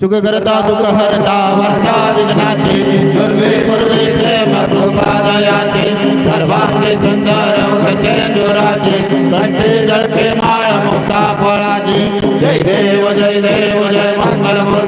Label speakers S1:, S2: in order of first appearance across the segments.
S1: सुख करता दुःख हरता वर्ता विघ्नाचे दुर्वे पूर्वे प्रेम कृपादयाचे सर्वांगे सुंदर चेंदुराचे कंठे जळके माळ मुक्ता फळाचे जय देव जय देव जय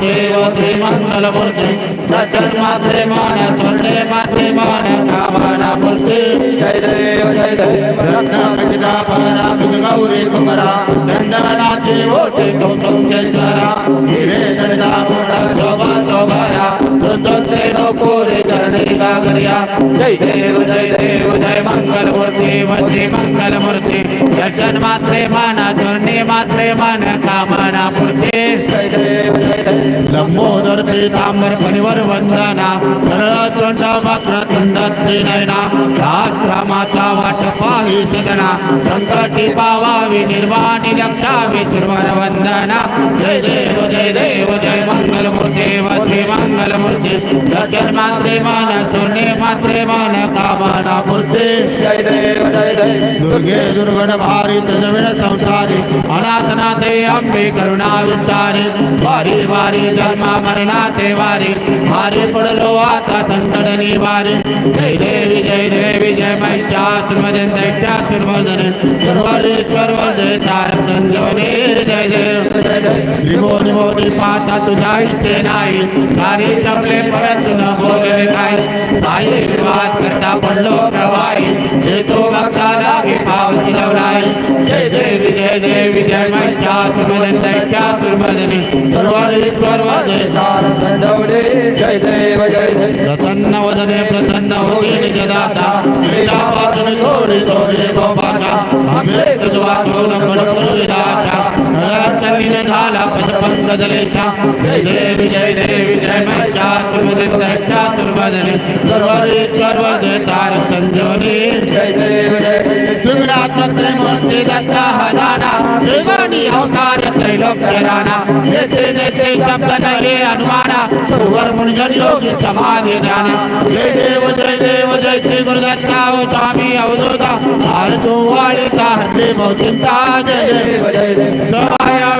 S1: देव त्रिमंगल मूर्ती सचन्मा त्रिमान स्वर्णे मा त्रिमान कामाना मूर्ती
S2: जय देव जय देव.
S1: रत्नाखचितापारा गौरी कुमरा चंदनाचे ओटे कौतुंकेश्वरा हिरे दंडावडा शोभा शोभारा. रुद्रे नको जय देव जय देव, जय मंगल मूर्ती वज्री मंगल मूर्ती दर्शन मात्रे माना चरणे मात्रे मान, कामना
S2: देव
S1: लंबोदर पीतांबर फणीवर वंदना। सरळ तोंड मात्र तुंड त्रिनयना रात वाट पाही सदना संकटी पावावी निर्वाणी रक्षावी तिरुवर वंदना। जय देव जय देव, जय मंगल मूर्ती वज्री मंगल मूर्ती दर्शन मात्रे मान चूर्णे मात्रे मान कामना
S2: देव
S1: दुर्गे दुर्गण भारी तजविण संसारी, अनाथनाथे अंबे करुणा विस्तारे। वारी वारी जन्मा मरणाते वारी, भारी पडलो आता संतडनी वारी जय देवी जय देवी, जय महिषासुरमर्दन दैत्यासुरमर्दन सर्वरेश्वर जय तार संजोनी जय
S2: जय। देव
S1: त्रिभुवनी मोठी पाहता तुझ्या इच्छे नाही। गाणी जमले न बोलले काय साई विवाद करता पडलो प्रवाही। देतो भक्ताला घे पावसी लवराई जय जय देवी जय महिषा सुमदन दैत्या सुरमदनी सर्वरेश्वर जय
S2: तार दंडवडे जय देव जय
S1: प्रसन्न वदने प्रसन्न होती निजदाता वेदापासून थोडी थोडी गोपाचा आम्ही तुझवा ठेवून कडकरू विराचा नराष्टमीने झाला पदपंग जलेचा जय देवी जय देवी जय सुरमदन दैत्या सुरमदनी सर्वरेश्वर जय
S2: देव जय
S1: त्रैमूर्ती दत्ता हजाना त्रिगुणी अवतार त्रैलोक्य राणा येथे नेते शब्द नये अनुमाना सर्वर मुनिजन योगी समाधी ध्याना जय देव जय देव जय श्री गुरुदत्ता ओ स्वामी अवधूता हार तू वाळीता हरते बहुचिंता जय जय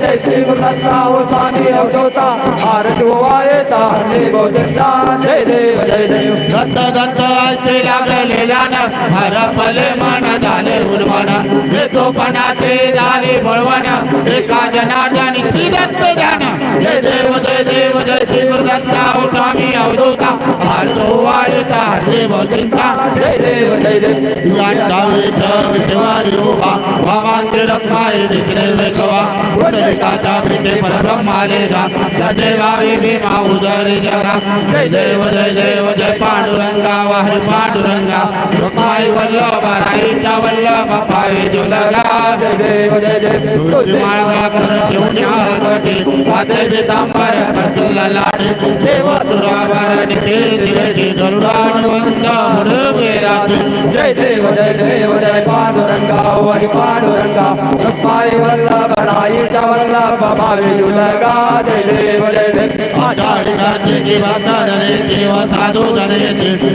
S2: जय
S1: श्री गुरुदत्ता
S2: ओ स्वामी अवधूता आरती वाळेता हरे गोविंदा जय देव जय देव
S1: दत्त दत्त असे लागले जाण. हरपले मन झाले उर्वण येतोपणाचे झाले बळवण. एका जनार्दन दत्त जाण. जय देव जय देव जय श्री गुरुदत्ता. ओ स्वामी अवधूता. आजो वाळता हरे भोचिंता
S2: जय देव जय देव.
S1: याटावेश विठवारी उभा. भावांचे रत्नाय दिसले वेकवा पुंडलिकाचा पिते परब्रह्माले जा. जय वावी भीमा. जगा जय देव जय देव जय पांडुरंगा वाहरी पांडुरंगा रुक्माई वल्लभ राईचा वल्लभ पाय जुलगा
S2: जय देव जय देव
S1: तुझी माळवा कर ठेवून गटी पाते पितांबर देव
S2: जय देव जय देव जय पांडुरंगा हरी पांडुरंगा। सप्पाई वल्लभ राईचा वल्लभ भावे जुलगा जय देव जय देव।
S1: आषाढी कार्तिकी भक्त जने देव साधू जने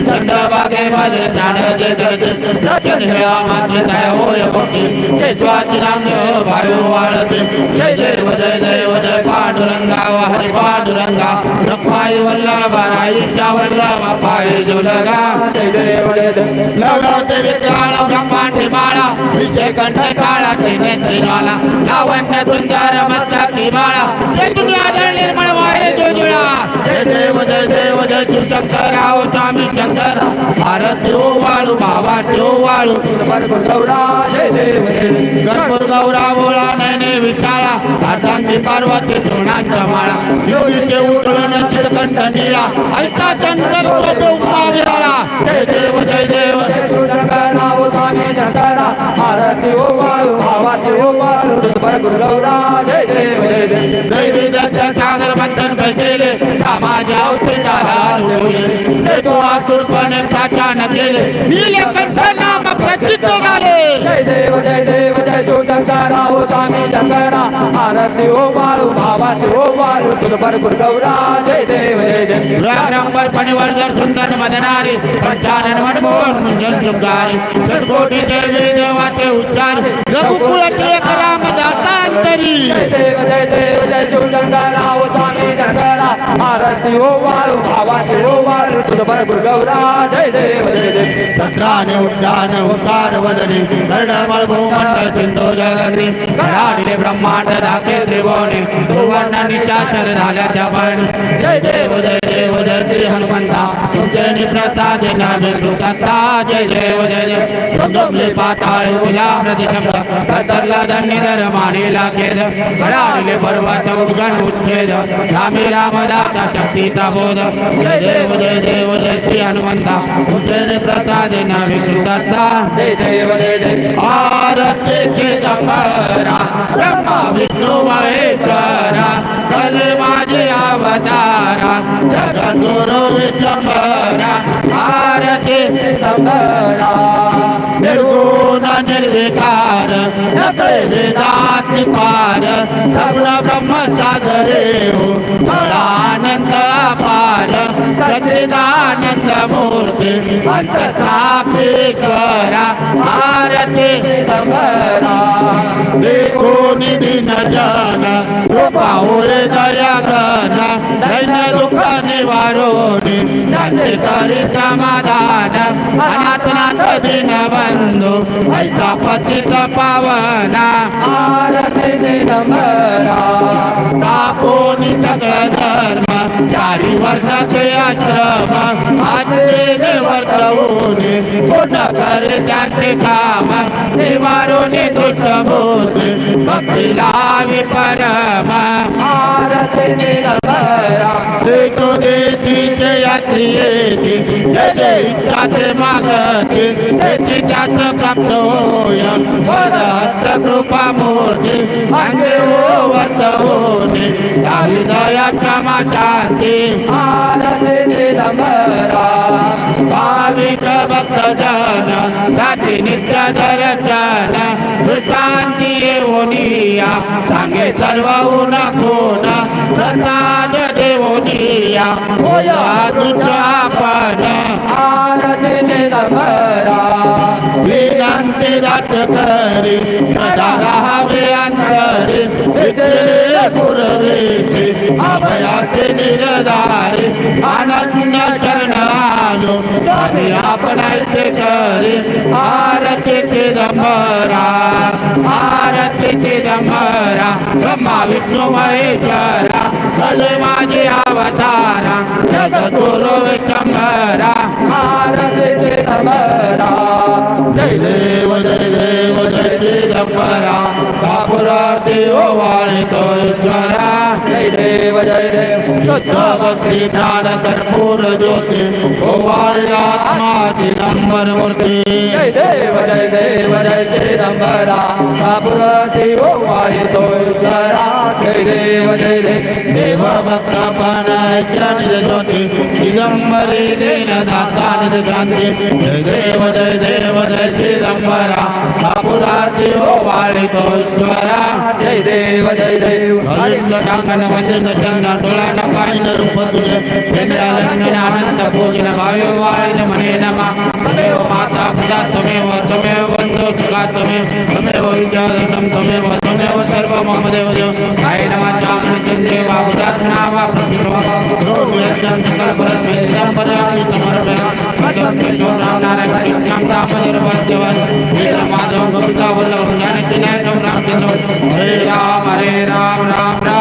S1: चंद्रभागे मध्ये जाण्याचे करते दर्शन हेळा मात्र काय होय भक्ती। केशवाची नाम भायो वाळते जय देव जय देव जय पांडुरंगा हरी पांडुरंगा लक्ष्माई वल्लभ राईच्या वल्लभ पाय जुलगा.
S2: जय देव जय देव
S1: लढवते विक्राळ ब्रह्मांडी माळा विषय कंठ काळा ते नेत्रीवाला लावण्य सुंदर मस्तकी बाळा ते तुम्ही आदर निर्मळ वाळे जोजुळा. जय देव जय देव जय शिवशंकर राव स्वामी शंकर. भारत ठेवू वाळू बाबा ठेवू वाळू.
S2: गौरा जय देव
S1: गौरा बोळा नयने हातांची पार्वती तृणांच्या माळा. योगीचे उठळण चिरकंठ निळा. ऐसा चंद्र तो उपमा विराळा. जय देव जय देव.
S2: जय स्वामी शंकरा आरती ओ वाळू भावाची ओ वाळू ऋतुपर गुरुगौरा जय देव जय देव
S1: दैवी दत्त सागर बंधन रामाच्या अवताराला उडवले ते तो आतुरपणे प्राचान केले नीलकंठ नाम प्रसिद्ध झाले
S2: जय देव जय देव जय तू शंकरा ओ स्वामी शंकरा आरती ओ वाळू भावाची ओ वाळू ऋतुपर गुरुगौरा जय देव जय देव
S1: व्याघ्रंबर पणिवर्धन सुंदर मदनारी पंचानन मनमोहन मुंजन शुगारी सदकोटी देवी देवाचे उच्चार।
S2: जय जय जय तू शंकरा ओ स्वामी शंकरा आरती ओ वाळू भावाची ओ वाळू ऋतुपर गुरुगौरा जय देव जय देव
S1: सत्राने उद्यान उकार वदनी। कर्णमळ भूमंडल सिंधू जगती। कडाडिले ब्रह्मांड दाखे त्रिभुवने। सुवर्ण निशाचर झाल्या त्या जय जय देव, जय श्री हनुमंता। तुमचे प्रसाद नामे कृतता जय देव जय जय। दुर्गमले पाताळ तुला प्रतिशब्द कतरला धन्य धर धर्माने लागेल कडाडिले पर्वत उद्गण उच्छेद। रामे रामदासा शक्तीचा बोध जय देव जय देव जय श्री हनुमंता तुझे प्रसाद नावे कृतता
S2: जय देव जय देव
S1: आरतीचे दंबरा ब्रह्मा विष्णू महेश्वरा कलमा અવતારા જગદગુરુ વિશ્વભરા ભારતી
S2: સંભરા
S1: નિર્ગુણ निर्विकार नकळे वेदाची पार सगुण ब्रह्म सादरे हो फळानंद अपार सच्चिदानंद मूर्ती अंतस्थापी करा
S2: आरती
S1: करा देखोनी दिन जन कृपा होय दया गण दैन दुःख निवारो त्यांचे करी समाधान अनाथनाथ दिन बंधू ऐसा पतित पावना
S2: आरती शंकरा
S1: कापोनी सगळ धर्म चारी वर्णाचे आश्रम. आत्मेने वर्तवून गुण कर त्याचे काम निवारून दुष्ट बोध भक्तीला जय जय इच्छा ते मागते त्याची प्राप्त होय हस्त कृपा मूर्ती अंगे हो वर्त होणे चारी दया क्षमा शांती भाविक भक्त जन। त्याची नित्य दर्शन वृत्तांती येऊनिया सांगे सर्व उन कोण प्रसाद देवोनिया होय आपण
S2: आरती शंकरा
S1: विनंती दात करी सदा राहावे अंतरी विचले पुरवे अभयाचे निरदारे आनंद शरण आलो स्वामी आपणाचे करी। आरती चिदंबरा आरती चिदंबरा, ब्रह्मा, विष्णू, महेश्वरा चले माझे अवतारा, जगद्गुरु विशंभरा
S2: आरती शंकरा
S1: जय देव जय देव, जय चिदंबरा बापुरार्थे ओवाळी तो ईश्वरा।
S2: जय देव जय देव।
S1: शुद्ध भक्ती कर्पूर ज्योति ओवाळी आत्मा चिदंबर దిగంబర మూర్తి దేవ జయ దేవ జయ దిగంబర కాపుర శివ వాయుతో సరా జయ జ్యోతి దిగంబరి దేన దాతా జయ దేవ జయ దేవ
S2: జయ దిగంబర కాపుర శివ
S1: వాయుతో జయ దేవ జయ దేవ. అలింగ డాంగన వందన పాయన రూపతుజ. జయ అనంత పూజన భావ్యవాయిన మనే నమః. तमेव माता पिता, तमेव तमेव बंधु सुखा तमेव तमेव विद्याधनं तमेव तमेव सर्व मम देव देव काय नमाच्या चंदे वा उदात्मना वा प्रतिष्ठा रोज यज्ञं कल्परत मेद्यं परापि समर्पय। सदं केशव राम नारायण कृष्णं दामोदर वाद्यवान वीर माधव गोपिका वल्लभ रामचंद्र हरे राम हरे राम राम राम।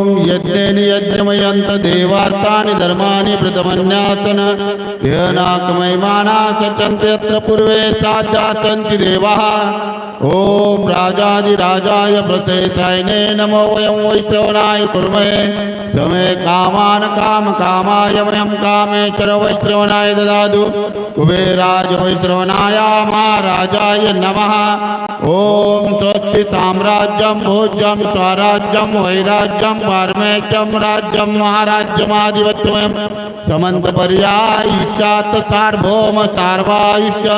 S1: यज्ञेन यज्ञमयन्त देवास्तानि धर्माणि प्रथमन्यासन। येनाकमयमाना सचन्ति यत्र पूर्वे साध्या सन्ति देवाः। ॐ राजाधिराजाय प्रशेषायने नमो वयं वैश्रवणाय कुर्महे। समे कामान् कामकामाय वयं कामेश्वर वैश्रवणाय ददातु। कुबेराज वैश्रवणाय महाराजाय नमः। ॐ स्वस्ति साम्राज्यं भोज्यं स्वराज्यं वैराज्यं पारमेश्यं राज्यं महाराज्यमाधिपत्यमयं समन्तपर्यायिष्यात् सार्वभौम सार्वायुष्य।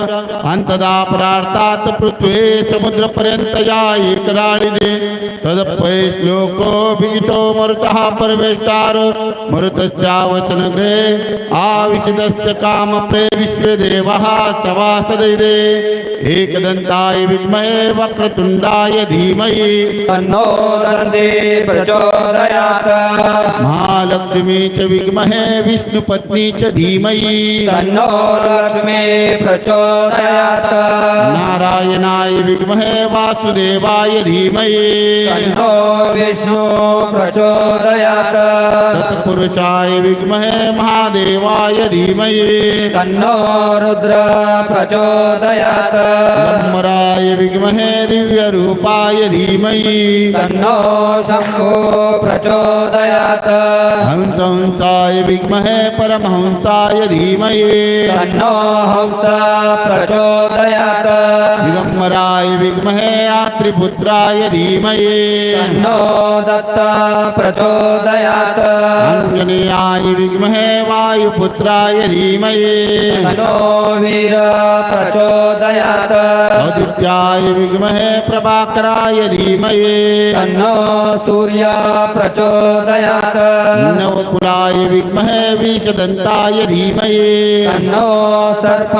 S1: अन्तदा प्रार्थात् पृथ्वे समुद्रपर्यन्तया एकराळिदे तदपै श्लोको विहितो मरुतः परमेष्टारो। मरुतस्यावसनगृहे आविशदस्य कामप्रे विश्वदेवः सवासदैरे। एकदन्ताय विद्महे वक्रतुण्डाय धीमहि।
S2: तन्नो दन्ति प्रचोदयात्।
S1: महालक्ष्मी च विद्महे विष्णुपत्नी च धीमहि।
S2: तन्नो लक्ष्मी प्रचोदयात्।
S1: नारायणाय विद्महे वासुदेवाय धीमहि।
S2: तन्नो विष्णु प्रचोदयात्
S1: तत्पुरुषाय विद्महे महादेवाय धीमहि।
S2: तन्नो रुद्र प्रचोदयात्।
S1: ब्रह्मराय विद्महे दिव्यरूपाय धीमहि।
S2: तन्नो शम्भो प्रचोदयात्।
S1: हंसंसाय विद्महे परमहंसाय धीमहि।
S2: तन्नो हंस प्रचोदयात्।
S1: दिगम्बराय विद्महे आत्रिपुत्राय धीमहि।
S2: तन्नो दत्त प्रचोदयात्।
S1: आञ्जनेयाय विद्महे वायुपुत्राय धीमहि
S2: तन्नो वीर प्रचोदयात्
S1: आदित्याय विद्महे प्रभाकराय धीमहि
S2: तन्नो सूर्य प्रचोदयात्।
S1: नवकुलाय विद्महे विषदन्ताय धीमहि
S2: तन्नो सर्प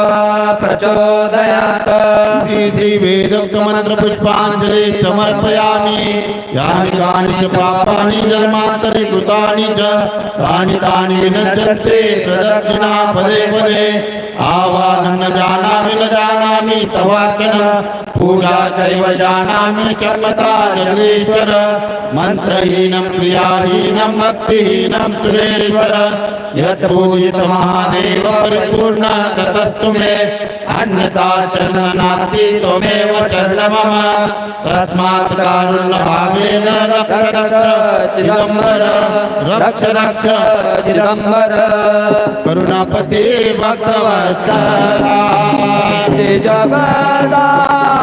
S2: प्रचोदयात्।
S1: श्रीवेदोक्तमन्त्रपुष्पाञ्जलि समर्पयामि। यानि कानि च पापानि जन्मान्तरे कृतानि च तानि तानि विनश्यन्ते प्रदक्षिणा पदे पदे। आवाहनं न जानामि न जानामि तवार्चनं पूजा चैव जानामि क्षमता जगदीश्वर। मन्त्रहीनं क्रियाहीनं, भक्तिहीनं सुरेश्वर। यत् महादेव परिपूर्ण, ततस्तु मे। अन्यथा शरणनास्ति त्वमेव शरण मम तस्मात् कारुण्यभावेन रक्ष रक्ष चिदम्बर। रक्ष रक्ष,
S2: चिदम्बर।
S1: करुणापते भक्तवत्सला।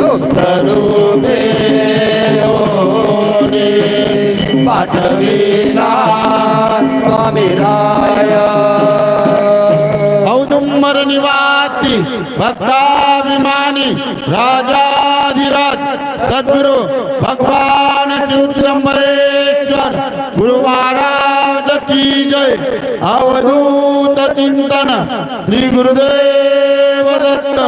S2: गुप्तरूपे
S1: ओढे पाठविला निवासी भक्ताभिमानी राजाधिराज सद्गुरु भगवान शिव चिदंबरेश्वर गुरु महाराज की जय। अवधूत चिंतन। श्री गुरुदेव दत्त।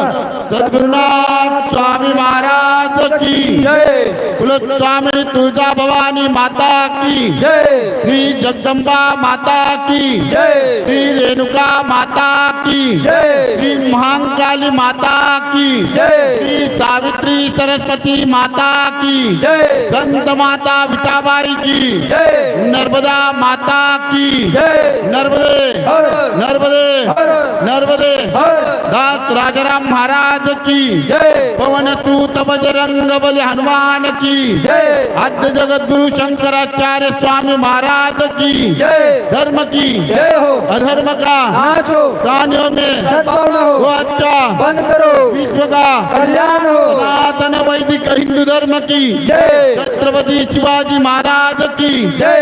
S1: सद्गुरुनाथ स्वामी महाराज की।
S2: जय।
S1: कुलस्वामी तुळजा भवानी माता की।
S2: जय।
S1: श्री जगदम्बा माता की।
S2: जय।
S1: श्री रेणुका माता की।
S2: जय।
S1: श्री महाकाली माता की।
S2: जय।
S1: श्री सावित्री सरस्वती माता की।
S2: जय।
S1: संत माता विटाबाई की।
S2: जय।
S1: नर्मदा माता की। नर्मदे। नर्मदे। नर्मदे। दास राजाराम महाराज की। पवन सूत बजरंग बली हनुमान की। आद्य जगत गुरु शंकराचार्य स्वामी महाराज की। धर्म की। अधर्म का। प्राणियों में।
S2: हो। बंद करो।
S1: विश्व का।
S2: कल्याण हो।
S1: सनातन वैदिक हिंदू धर्म की। छत्रपति शिवाजी महाराज की।
S2: जय।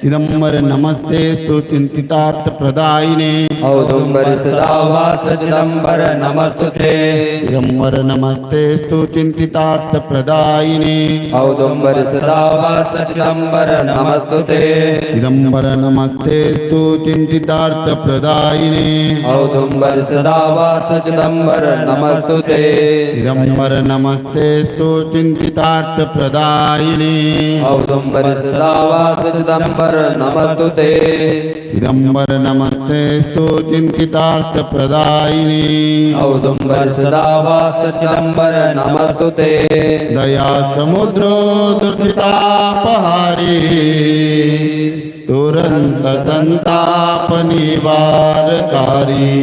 S1: चिदंबर नमस्ते स्तु चिंतितार्थ प्रदायिने
S2: औदुंबर सदा वास चिदंबर नमस्तुते
S1: चिदंबर नमस्ते स्तु चिंतितार्थ प्रदायिने
S2: औदुंबर सदा वास चिदंबर नमस्तुते
S1: चिदंबर नमस्ते स्तु चिंतितार्थ प्रदायिने
S2: औदुंबर सदा वास चिदंबर नमस्तुते
S1: चिदंबर नमस्ते स्तु चिंतितार्थ प्रदायिने
S2: औदुंबर सदा वास चिदंबर नमस्तुते।
S1: चिदंबर नमस्ते स्तु चिंतितार्थ प्रदायिने
S2: औदुंबर सदा वास चिदंबर नमस्तुते
S1: दया समुद्रो दुर्जितापहारी तुरंत संताप निवारकारी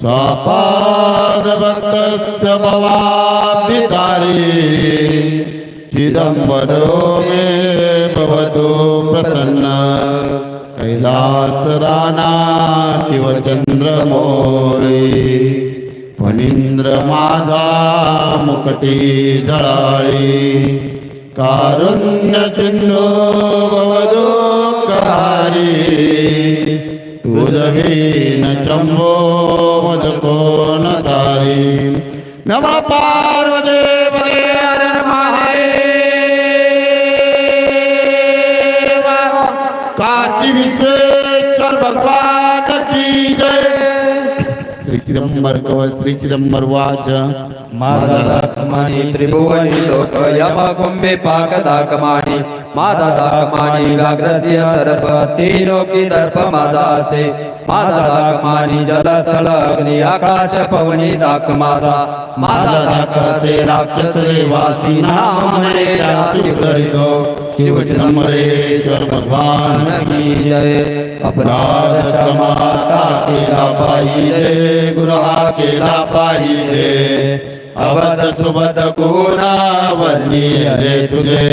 S1: स्वापाद भक्तस्य भवाब्धिकारी। चिदंबरो मे भवतो प्रसन्न। कैलासराणा शिवचन्द्रमौरी फणीन्द्र माझा मुकटी जळाळी कारुण्यसिन्धो भवदो कहारी न चम्बो मदको न तारी नमः पार्वती। श्री चिदंबर माता श्री चिदंबर वाच
S2: मादाकमानी त्रिभुवनी लोक यम पाकदाकमानी मादाकमानी व्याघ्रस्य सर्प तीलोकी दर्प मादासे मादाकमानी जलस्थल अग्नि आकाश पवनी दाक मादा
S1: माझा दाकाचे राक्षस वासी नामने त्यासी करितो शिव चिदंबरेश्वर भगवान
S2: की जय।
S1: अपराध क्षमाता केला पाहिजे गुरहा केला पाहिजे अबद सुबद गुणा वर्णिले तुझे।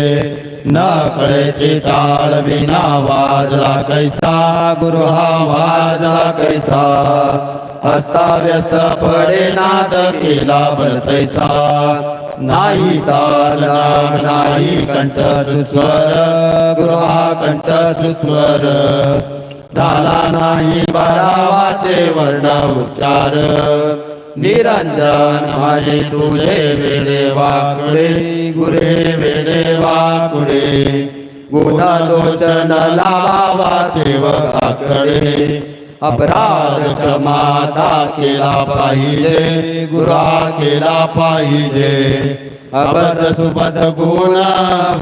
S1: न कळेचे टाळ विना वाजला कैसा गुरुहा वाजला कैसा अस्ताव्यस्त पडे नाद केला बल तैसा नाही ताल नाही कंठ सुस्वर। गृहा कंठ सुस्वर। झाला नाही बारावाचे वर्ण उच्चार। निरंजन माझे तुझे वेडे वाकडे गुरे वेडे वाकुडे गुणा लोचन लावा सेवकाकडे अपराध क्षमाता केला पाहिजे गुरा केला पाहिजे। अबद सुबद गुण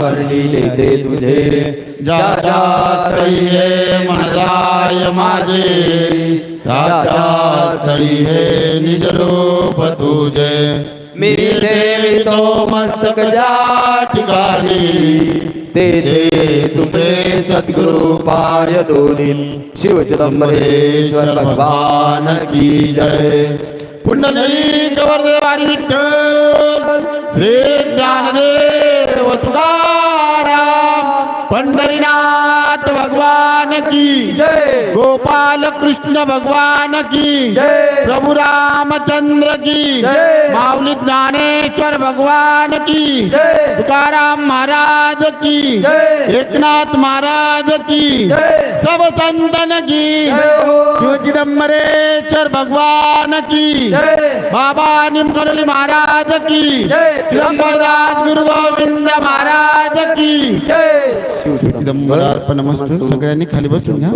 S2: वर्णिले ते तुझे।
S1: ज्या माझे। त्या त्या निज रूप तुझे मी देवितो मस्तक ज्या ठिकाणी
S2: ते दे तुझे सद्गुरु पाय दोनी शिव चिदंबरेश्वर भगवान
S1: की जय पुंडली कवरदेवारी विठ्ठल श्री ज्ञानदेव तुकाराम पंढरीनाथ भगवान की गोपाल कृष्ण भगवान की प्रभु रामचंद्र की. माऊली ज्ञानेश्वर भगवान की. तुकाराम महाराज की. एकनाथ महाराज की. सब संतन की. शिव चिदंबरेश्वर भगवान की बाबा निमकरली महाराज की. चिदंबरदास गुरु गोविंद महाराज की
S2: जय
S1: चिदंबरार्पणमस्तु सगळ्यांनी खाली बसून घ्या.